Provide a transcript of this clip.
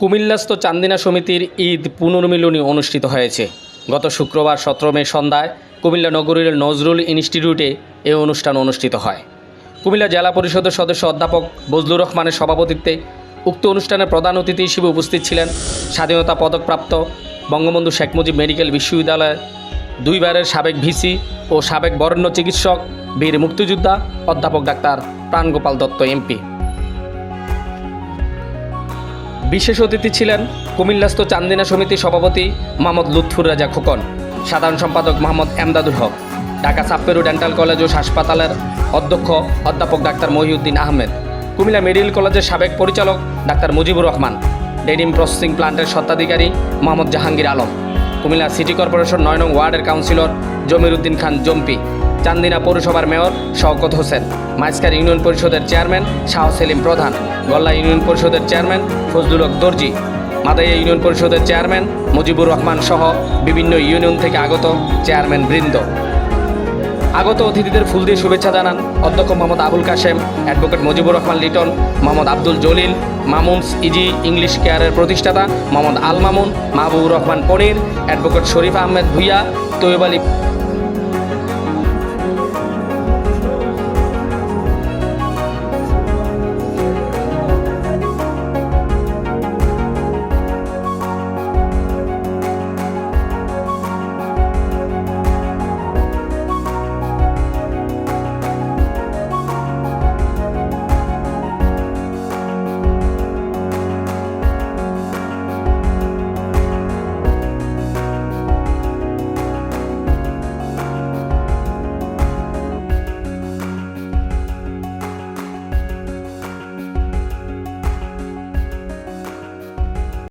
কুমিল্লাস্থ চান্দিনা সমিতির ঈদ পুনর্মিলনী অনুষ্ঠিত হয়েছে। গত শুক্রবার সতেরো মে সন্ধ্যায় কুমিল্লা নগরীর নজরুল ইনস্টিটিউটে এ অনুষ্ঠান অনুষ্ঠিত হয়। কুমিল্লা জেলা পরিষদের সদস্য অধ্যাপক বজলুর রহমানের সভাপতিত্বে উক্ত অনুষ্ঠানে প্রধান অতিথি হিসেবে উপস্থিত ছিলেন স্বাধীনতা পদকপ্রাপ্ত বঙ্গবন্ধু শেখ মুজিব মেডিকেল বিশ্ববিদ্যালয়ের দুইবারের সাবেক ভিসি ও সাবেক বরেণ্য চিকিৎসক বীর মুক্তিযোদ্ধা অধ্যাপক ডাক্তার প্রাণগোপাল দত্ত এমপি। বিশেষ অতিথি ছিলেন কুমিল্লাস্থ চান্দিনা সমিতির সভাপতি মোহাম্মদ লুৎফুর রাজা খোকন, সাধারণ সম্পাদক Mohammad Emdadul Haque, Dhaka Sapporo dental college ও হাসপাতালের অধ্যক্ষ অধ্যাপক ডাক্তার মহিউদ্দিন আহমেদ, কুমিল্লা মেডিকেল কলেজের সাবেক পরিচালক doctor Mujibur Rahman, denim processing প্লান্টের স্বত্বাধিকারী মোহাম্মদ জাহাঙ্গীর আলম, কুমিল্লা সিটি কর্পোরেশন নয় নং ওয়ার্ডের কাউন্সিলর জমির উদ্দিন খান জম্পি চান্দিনা পৌরসভার মেয়র শওকত হোসেন মাইস্কার ইউনিয়ন পরিষদের চেয়ারম্যান শাহ সেলিম প্রধান, গল্লা ইউনিয়ন পরিষদের চেয়ারম্যান ফজলুল হক দর্জি, মাদাইয়া ইউনিয়ন পরিষদের চেয়ারম্যান মুজিবুর রহমান সহ বিভিন্ন ইউনিয়ন থেকে আগত চেয়ারম্যান বৃন্দ। আগত অতিথিদের ফুল দিয়ে শুভেচ্ছা জানান অধ্যক্ষ Mohammad Abul Kashem, advocate Mujibur Rahman Liton, Mohammad Abdul Jalil, Mamun's easy English কেয়ারের প্রতিষ্ঠাতা মোহাম্মদ আল মামুন, মাহবুবুর রহমান পনির, অ্যাডভোকেট শরীফ আহমেদ ভুইয়া, তৈয়ব আলী